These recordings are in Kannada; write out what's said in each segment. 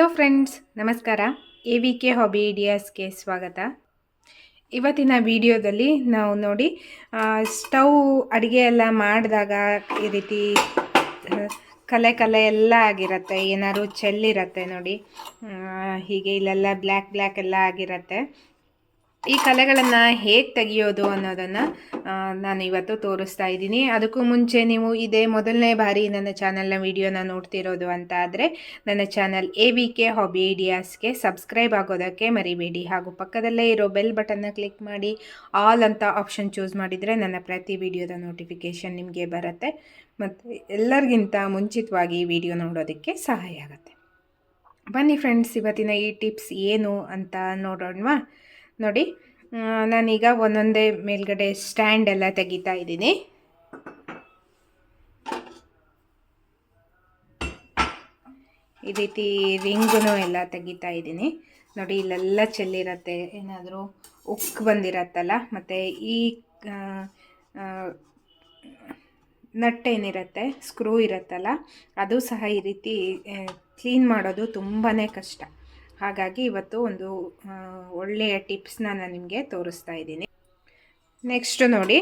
ಹಲೋ ಫ್ರೆಂಡ್ಸ್, ನಮಸ್ಕಾರ. ಎ ವಿ ಕೆ ಹಾಬಿ ಇಡಿಯಾಸ್ಗೆ ಸ್ವಾಗತ. ಇವತ್ತಿನ ವಿಡಿಯೋದಲ್ಲಿ ನಾವು ನೋಡಿ ಸ್ಟವ್ ಅಡುಗೆ ಎಲ್ಲ ಮಾಡಿದಾಗ ಈ ರೀತಿ ಕಲೆ ಕಲೆ ಎಲ್ಲ ಆಗಿರುತ್ತೆ. ಏನಾದ್ರು ಚೆಲ್ಲಿರತ್ತೆ ನೋಡಿ. ಹೀಗೆ ಇಲ್ಲೆಲ್ಲ ಬ್ಲ್ಯಾಕ್ ಬ್ಲ್ಯಾಕ್ ಎಲ್ಲ ಆಗಿರತ್ತೆ. ಈ ಕಲೆಗಳನ್ನು ಹೇಗೆ ತೆಗೆಯೋದು ಅನ್ನೋದನ್ನು ನಾನು ಇವತ್ತು ತೋರಿಸ್ತಾ ಇದ್ದೀನಿ. ಅದಕ್ಕೂ ಮುಂಚೆ ನೀವು ಇದೇ ಮೊದಲನೇ ಬಾರಿ ನನ್ನ ಚಾನಲ್ನ ವಿಡಿಯೋನ ನೋಡ್ತಿರೋದು ಅಂತ ಆದರೆ, ನನ್ನ channel A V K hobby ಐಡಿಯಾಸ್ಗೆ subscribe ಆಗೋದಕ್ಕೆ ಮರಿಬೇಡಿ. ಹಾಗೂ ಪಕ್ಕದಲ್ಲೇ ಇರೋ ಬೆಲ್ ಬಟನ್ನ ಕ್ಲಿಕ್ ಮಾಡಿ, ಆಲ್ ಅಂತ ಆಪ್ಷನ್ ಚೂಸ್ ಮಾಡಿದರೆ ನನ್ನ ಪ್ರತಿ ವಿಡಿಯೋದ ನೋಟಿಫಿಕೇಷನ್ ನಿಮಗೆ ಬರುತ್ತೆ. ಮತ್ತು ಎಲ್ಲರಿಗಿಂತ ಮುಂಚಿತವಾಗಿ ವಿಡಿಯೋ ನೋಡೋದಕ್ಕೆ ಸಹಾಯ ಆಗುತ್ತೆ. ಬನ್ನಿ ಫ್ರೆಂಡ್ಸ್, ಇವತ್ತಿನ ಈ ಟಿಪ್ಸ್ ಏನು ಅಂತ ನೋಡೋಣವಾ? ನೋಡಿ ನಾನೀಗ ಒಂದೊಂದೇ ಮೇಲ್ಗಡೆ ಸ್ಟ್ಯಾಂಡ್ ಎಲ್ಲ ತೆಗಿತಾ ಇದ್ದೀನಿ. ಈ ರೀತಿ ರಿಂಗೂ ಎಲ್ಲ ತೆಗಿತಾ ಇದ್ದೀನಿ. ನೋಡಿ, ಇಲ್ಲೆಲ್ಲ ಚೆಲ್ಲಿರತ್ತೆ. ಏನಾದರೂ ಉಕ್ಕು ಬಂದಿರತ್ತಲ್ಲ, ಮತ್ತು ಈ ನಟ್ ಏನಿರುತ್ತೆ ಸ್ಕ್ರೂ ಇರುತ್ತಲ್ಲ, ಅದು ಸಹ ಈ ರೀತಿ ಕ್ಲೀನ್ ಮಾಡೋದು ತುಂಬಾ ಕಷ್ಟ. ಹಾಗಾಗಿ ಇವತ್ತು ಒಂದು ಒಳ್ಳೆಯ ಟಿಪ್ಸ್ನ ನಾನು ನಿಮಗೆ ತೋರಿಸ್ತಾ ಇದ್ದೀನಿ. ನೆಕ್ಸ್ಟ್ ನೋಡಿ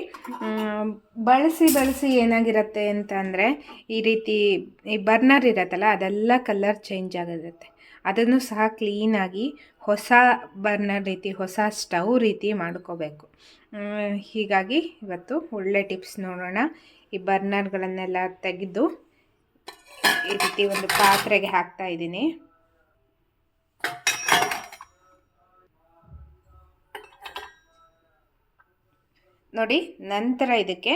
ಬಳಸಿ ಬಳಸಿ ಏನಾಗಿರುತ್ತೆ ಅಂತ ಅಂದರೆ, ಈ ರೀತಿ ಈ ಬರ್ನರ್ ಇರತ್ತಲ್ಲ, ಅದೆಲ್ಲ ಕಲರ್ ಚೇಂಜ್ ಆಗಿರುತ್ತೆ ಅದನ್ನು ಸಹ ಕ್ಲೀನಾಗಿ ಹೊಸ ಬರ್ನರ್ ರೀತಿ, ಹೊಸ ಸ್ಟವ್ ರೀತಿ ಮಾಡ್ಕೋಬೇಕು. ಹೀಗಾಗಿ ಇವತ್ತು ಒಳ್ಳೆ ಟಿಪ್ಸ್ ನೋಡೋಣ. ಈ ಬರ್ನರ್ಗಳನ್ನೆಲ್ಲ ತೆಗೆದು ಈ ರೀತಿ ಒಂದು ಪಾತ್ರೆಗೆ ಹಾಕ್ತಾ ಇದ್ದೀನಿ. ನೋಡಿ, ನಂತರ ಇದಕ್ಕೆ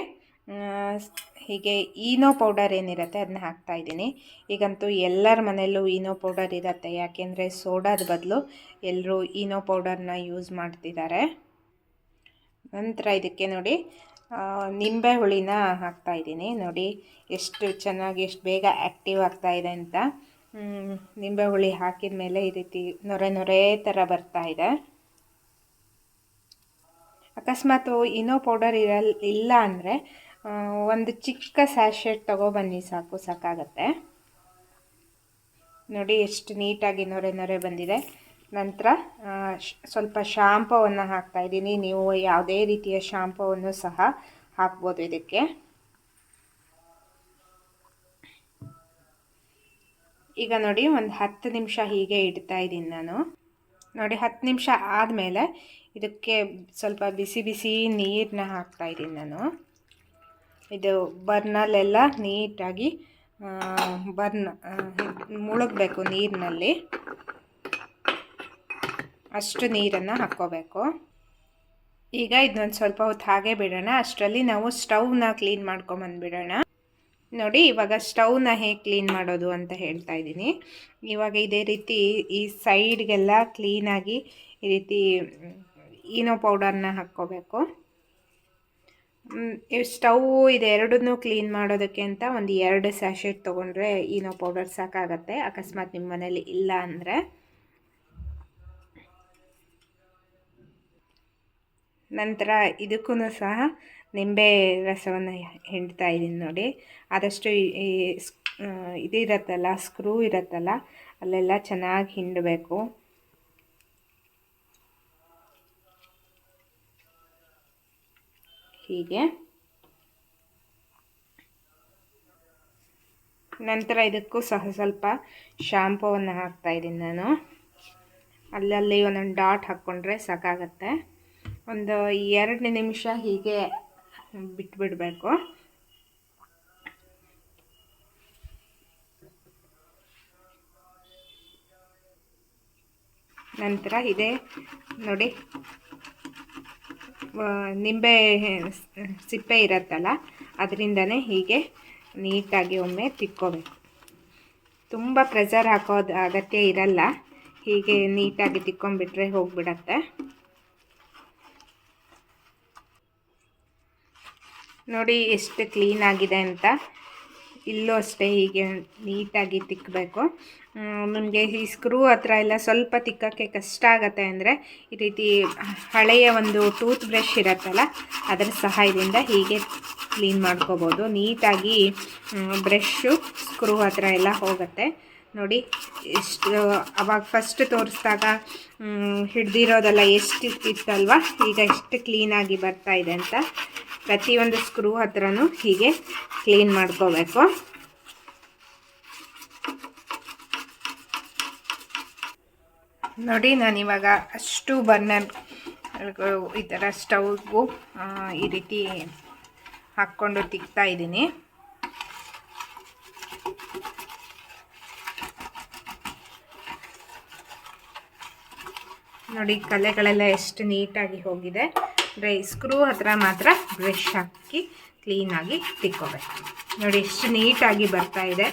ಹೀಗೆ ಈನೋ ಪೌಡರ್ ಏನಿರುತ್ತೆ ಅದನ್ನ ಹಾಕ್ತಾ ಇದ್ದೀನಿ. ಈಗಂತೂ ಎಲ್ಲರ ಮನೆಯಲ್ಲೂ ಈನೋ ಪೌಡರ್ ಇರುತ್ತೆ. ಯಾಕೆಂದರೆ ಸೋಡಾದ ಬದಲು ಎಲ್ಲರೂ ಈನೋ ಪೌಡರ್ನ ಯೂಸ್ ಮಾಡ್ತಿದ್ದಾರೆ ನಂತರ ಇದಕ್ಕೆ ನೋಡಿ ನಿಂಬೆ ಹುಳಿನ ಹಾಕ್ತಾ ಇದ್ದೀನಿ. ನೋಡಿ, ಎಷ್ಟು ಚೆನ್ನಾಗಿ, ಎಷ್ಟು ಬೇಗ ಆ್ಯಕ್ಟಿವ್ ಆಗ್ತಾ ಇದೆ ಅಂತ. ನಿಂಬೆ ಹುಳಿ ಹಾಕಿದ ಮೇಲೆ ಈ ರೀತಿ ನೊರೆ ನೊರೆ ಥರ ಬರ್ತಾ ಇದೆ. ಅಕಸ್ಮಾತ್ ಇನೋ ಪೌಡರ್ ಇರಲ್, ಇಲ್ಲ ಅಂದರೆ ಒಂದು ಚಿಕ್ಕ ಸ್ಯಾಶೆಟ್ ತೊಗೊಬನ್ನಿ ಸಾಕು, ಸಾಕಾಗತ್ತೆ. ನೋಡಿ ಎಷ್ಟು ನೀಟಾಗಿ ನೊರೆ ಬಂದಿದೆ. ನಂತರ ಸ್ವಲ್ಪ ಶಾಂಪವನ್ನು ಹಾಕ್ತಾ ಇದ್ದೀನಿ. ನೀವು ಯಾವುದೇ ರೀತಿಯ ಶಾಂಪವನ್ನು ಸಹ ಹಾಕ್ಬೋದು ಇದಕ್ಕೆ. ಈಗ ನೋಡಿ, ಒಂದು ಹತ್ತು ನಿಮಿಷ ಹೀಗೆ ಇಡ್ತಾ ಇದ್ದೀನಿ ನಾನು. ನೋಡಿ ಹತ್ತು ನಿಮಿಷ ಆದಮೇಲೆ ಇದಕ್ಕೆ ಸ್ವಲ್ಪ ಬಿಸಿ ಬಿಸಿ ನೀರನ್ನ ಹಾಕ್ತಾ ಇದ್ದೀನಿ ನಾನು. ಇದು ಬರ್ನಲ್ಲೆಲ್ಲ ನೀಟಾಗಿ ಬರ್ನ್ ಮುಳುಗಬೇಕು ನೀರಿನಲ್ಲಿ. ಅಷ್ಟು ನೀರನ್ನು ಹಾಕ್ಕೋಬೇಕು. ಈಗ ಇದನ್ನೊಂದು ಸ್ವಲ್ಪ ಹೊತ್ತು ಹಾಗೆ ಬಿಡೋಣ. ಅಷ್ಟರಲ್ಲಿ ನಾವು ಸ್ಟವ್ನ ಕ್ಲೀನ್ ಮಾಡ್ಕೊಂಬಂದ್ಬಿಡೋಣ. ನೋಡಿ, ಇವಾಗ ಸ್ಟವ್ನ ಹೇಗೆ ಕ್ಲೀನ್ ಮಾಡೋದು ಅಂತ ಹೇಳ್ತಾ ಇದ್ದೀನಿ. ಇವಾಗ ಇದೇ ರೀತಿ ಈ ಸೈಡ್ಗೆಲ್ಲ ಕ್ಲೀನಾಗಿ ಈ ರೀತಿ ಈನೋ ಪೌಡರ್ನ ಹಾಕ್ಕೋಬೇಕು. ಸ್ಟವ್ ಇದೆರಡನ್ನೂ ಕ್ಲೀನ್ ಮಾಡೋದಕ್ಕೆ ಅಂತ ಒಂದು ಎರಡು ಸ್ಯಾಶೆಟ್ ತೊಗೊಂಡ್ರೆ ಈನೋ ಪೌಡರ್ ಸಾಕಾಗತ್ತೆ. ಅಕಸ್ಮಾತ್ ನಿಮ್ಮ ಮನೇಲಿ ಇಲ್ಲ ಅಂದರೆ. ನಂತರ ಇದಕ್ಕೂ ಸಹ ನಿಂಬೆ ರಸವನ್ನು ಹಿಂಡ್ತಾ ಇದ್ದೀನಿ ನೋಡಿ. ಆದಷ್ಟು ಈ- ಇರತ್ತಲ್ಲ ಸ್- ಸ್ಕ್ರೂ ಇರುತ್ತಲ್ಲ, ಅಲ್ಲೆಲ್ಲ ಚೆನ್ನಾಗಿ ಹಿಂಡಬೇಕು. ಹೀಗೆ. ನಂತರ ಇದಕ್ಕೂ ಸಹ ಸ್ವಲ್ಪ ಶಾಂಪೂವನ್ನು ಹಾಕ್ತಾ ಇದ್ದೀನಿ ನಾನು. ಅಲ್ಲಲ್ಲಿ ಒಂದೊಂದು ಡಾಟ್ ಹಾಕ್ಕೊಂಡ್ರೆ ಸಾಕಾಗತ್ತೆ. ಒಂದು ಎರಡು ನಿಮಿಷ ಹೀಗೆ ಬಿಟ್ಬಿಡಬೇಕು. ನಂತರ ಇದೆ ನೋಡಿ ನಿಂಬೆ ಸಿಪ್ಪೆ ಇರತ್ತಲ್ಲ, ಅದರಿಂದನೇ ಹೀಗೆ ನೀಟಾಗಿ ಒಮ್ಮೆ ತಿಕ್ಕೋಬೇಕು. ತುಂಬ ಪ್ರೆಷರ್ ಹಾಕೋದು ಅಗತ್ಯ ಇರಲ್ಲ, ಹೀಗೆ ನೀಟಾಗಿ ತಿಕ್ಕೊಂಬಿಟ್ರೆ ಹೋಗ್ಬಿಡತ್ತೆ. ನೋಡಿ ಎಷ್ಟು ಕ್ಲೀನ್ ಆಗಿದೆ ಅಂತ. ಇಲ್ಲೂ ಅಷ್ಟೇ ಹೀಗೆ ನೀಟಾಗಿ ತಿಕ್ಕಬೇಕು ನಿಮಗೆ ಈ ಸ್ಕ್ರೂ ಹತ್ರ ಎಲ್ಲ ಸ್ವಲ್ಪ ತಿಕ್ಕಕ್ಕೆ ಕಷ್ಟ ಆಗುತ್ತೆ ಅಂದರೆ ಈ ರೀತಿ ಹಳೆಯ ಒಂದು ಟೂತ್ ಬ್ರಷ್ ಇರುತ್ತಲ್ಲ, ಅದರ ಸಹಾಯದಿಂದ ಹೀಗೆ ಕ್ಲೀನ್ ಮಾಡ್ಕೋಬೋದು. ನೀಟಾಗಿ ಬ್ರಷ್ಷು ಸ್ಕ್ರೂ ಹತ್ರ ಎಲ್ಲ ಹೋಗುತ್ತೆ. ನೋಡಿ ಎಷ್ಟು ಅವಾಗ ಫಸ್ಟ್ ತೋರಿಸಿದಾಗ ಹಿಡ್ದಿರೋದೆಲ್ಲ ಎಷ್ಟು ಇತ್ತಲ್ವ? ಈಗ ಎಷ್ಟು ಕ್ಲೀನಾಗಿ ಬರ್ತಾ ಇದೆ ಅಂತ ಪ್ರತಿಯೊಂದು ಸ್ಕ್ರೂ ಹತ್ರನೂ ಹೀಗೆ ಕ್ಲೀನ್ ಮಾಡ್ಕೋಬೇಕು. ನೋಡಿ, ನಾನು ಇವಾಗ ಅಷ್ಟು ಬರ್ನರ್ ಈ ಥರ ಸ್ಟವ್ಗೂ ಈ ರೀತಿ ಹಾಕ್ಕೊಂಡು ತಿಕ್ತಾ ಇದ್ದೀನಿ. ನೋಡಿ, ಕಲೆಗಳೆಲ್ಲ ಎಷ್ಟು ನೀಟಾಗಿ ಹೋಗಿದೆ. ಅಂದರೆ ಸ್ಕ್ರೂ ಹತ್ರ ಮಾತ್ರ ಬ್ರಷ್ ಹಾಕಿ ಕ್ಲೀನಾಗಿ ತಿಕ್ಕೋಬೇಕು. ನೋಡಿ, ಎಷ್ಟು ನೀಟಾಗಿ ಬರ್ತಾ ಇದೆ.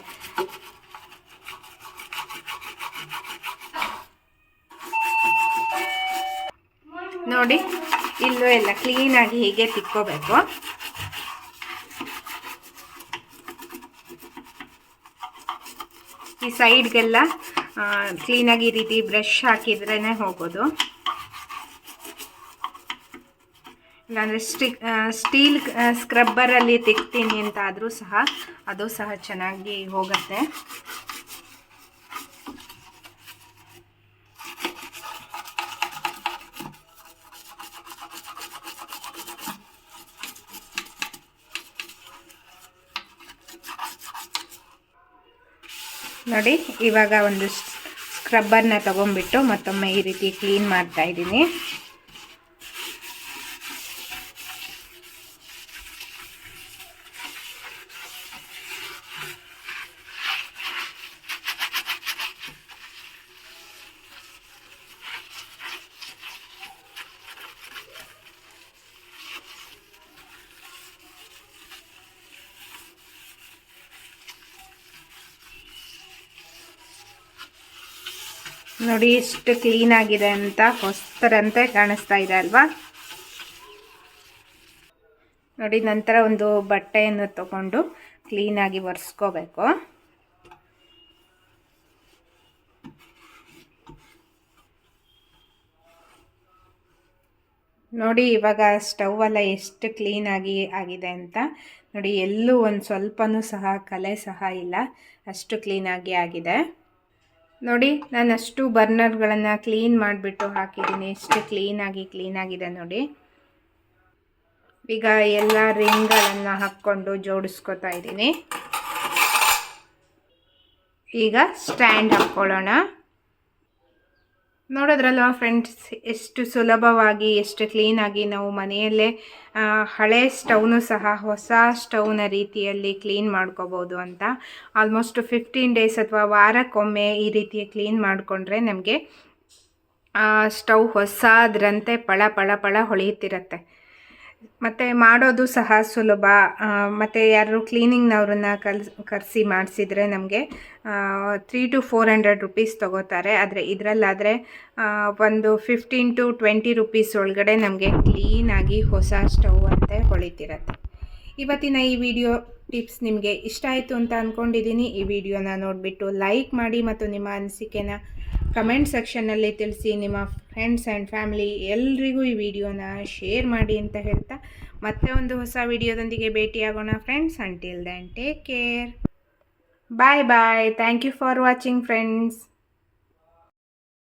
ನೋಡಿ, ಇಲ್ಲೂ ಎಲ್ಲ ಕ್ಲೀನಾಗಿ ಹೀಗೆ ತಿಕ್ಕೋಬೇಕು. ಈ ಸೈಡ್ಗೆಲ್ಲ ಕ್ಲೀನಾಗಿ ಈ ರೀತಿ ಬ್ರಷ್ ಹಾಕಿದ್ರೇ ಹೋಗೋದು. ಇಲ್ಲಾಂದರೆ ಸ್ಟಿಕ್ ಸ್ಟೀಲ್ ಸ್ಕ್ರಬ್ಬರಲ್ಲಿ ತಿಕ್ತೀನಿ ಅಂತ ಆದರೂ ಸಹ ಅದು ಸಹ ಚೆನ್ನಾಗಿ ಹೋಗುತ್ತೆ. ನೋಡಿ, ಇವಾಗ ಒಂದು ಸ್ಕ್ರಬ್ಬರ್ನ ತಗೊಂಡ್ಬಿಟ್ಟು ಮತ್ತೊಮ್ಮೆ ಈ ರೀತಿ ಕ್ಲೀನ್ ಮಾಡ್ತಾ ಇದ್ದೀನಿ. ನೋಡಿ ಎಷ್ಟು ಕ್ಲೀನ್ ಆಗಿದೆ ಅಂತ ಹೊಸ್ತರಂತೆ ಕಾಣಿಸ್ತಾ ಇದೆ ಅಲ್ವಾ? ನೋಡಿ ನಂತರ ಒಂದು ಬಟ್ಟೆಯನ್ನು ತಗೊಂಡು ಕ್ಲೀನಾಗಿ ಒರೆಸ್ಕೋಬೇಕು. ನೋಡಿ ಇವಾಗ ಸ್ಟವ್ ಎಲ್ಲ ಎಷ್ಟು ಕ್ಲೀನಾಗಿ ಆಗಿದೆ ಅಂತ. ನೋಡಿ ಎಲ್ಲೂ ಒಂದು ಸ್ವಲ್ಪನೂ ಸಹ ಕಲೆ ಸಹ ಇಲ್ಲ. ಅಷ್ಟು ಕ್ಲೀನಾಗಿ ಆಗಿದೆ. ನೋಡಿ ನಾನು ಅಷ್ಟು ಬರ್ನರ್ಗಳನ್ನು ಕ್ಲೀನ್ ಮಾಡಿಬಿಟ್ಟು ಹಾಕಿದ್ದೀನಿ. ಎಷ್ಟು ಕ್ಲೀನಾಗಿ, ಕ್ಲೀನಾಗಿದೆ ನೋಡಿ. ಈಗ ಎಲ್ಲ ರಿಂಗ್ಗಳನ್ನು ಹಾಕ್ಕೊಂಡು ಜೋಡಿಸ್ಕೊತಾ ಇದ್ದೀನಿ. ಈಗ ಸ್ಟ್ಯಾಂಡ್ ಹಾಕ್ಕೊಳ್ಳೋಣ. ನೋಡೋದ್ರಲ್ವ ಫ್ರೆಂಡ್ಸ್ ಎಷ್ಟು ಸುಲಭವಾಗಿ, ಎಷ್ಟು ಕ್ಲೀನಾಗಿ ನಾವು ಮನೆಯಲ್ಲೇ ಹಳೆ ಸ್ಟವ್ನು ಸಹ, ಹೊಸ ಸ್ಟವ್ನ ರೀತಿಯಲ್ಲಿ ಕ್ಲೀನ್ ಮಾಡ್ಕೋಬೋದು ಅಂತ. ಆಲ್ಮೋಸ್ಟ್ ಫಿಫ್ಟೀನ್ ಡೇಸ್ ಅಥವಾ ವಾರಕ್ಕೊಮ್ಮೆ ಈ ರೀತಿ ಕ್ಲೀನ್ ಮಾಡಿಕೊಂಡ್ರೆ ನಮಗೆ ಸ್ಟವ್ ಹೊಸದ್ರಂತೆ ಪಳ ಪಳ ಪಳ ಹೊಳೆಯುತ್ತಿರತ್ತೆ. ಮತ್ತು ಮಾಡೋದು ಸಹ ಸುಲಭ. ಮತ್ತು ಯಾರು ಕ್ಲೀನಿಂಗ್ನವ್ರನ್ನ ಕಲ್ ಕರೆಸಿ ಮಾಡಿಸಿದ್ರೆ ನಮಗೆ three to four hundred rupees ತೊಗೋತಾರೆ. ಆದರೆ ಇದರಲ್ಲಾದರೆ ಒಂದು ಫಿಫ್ಟೀನ್ ಟು ಟ್ವೆಂಟಿ ರುಪೀಸ್ ಒಳಗಡೆ ನಮಗೆ ಕ್ಲೀನಾಗಿ ಹೊಸ ಸ್ಟವ್ ಅಂತ ಹೊಳಿತಿರತ್ತೆ. ಇವತ್ತಿನ ಈ ವಿಡಿಯೋ ಟಿಪ್ಸ್ ನಿಮಗೆ ಇಷ್ಟ ಆಯಿತು ಅಂತ ಅಂದ್ಕೊಂಡಿದ್ದೀನಿ ಈ ವಿಡಿಯೋನ ನೋಡಿಬಿಟ್ಟು ಲೈಕ್ ಮಾಡಿ ಮತ್ತು ನಿಮ್ಮ ಅನಿಸಿಕೆನ ಕಮೆಂಟ್ ಸೆಕ್ಷನ್ನಲ್ಲಿ ತಿಳಿಸಿ ನಿಮ್ಮ ಫ್ರೆಂಡ್ಸ್ ಆ್ಯಂಡ್ ಫ್ಯಾಮಿಲಿ ಎಲ್ರಿಗೂ ಈ ವಿಡಿಯೋನ ಶೇರ್ ಮಾಡಿ ಅಂತ ಹೇಳ್ತಾ ಮತ್ತೆ ಒಂದು ಹೊಸ ವಿಡಿಯೋದೊಂದಿಗೆ ಭೇಟಿಯಾಗೋಣ friends. Until then take care bye bye thank you for watching friends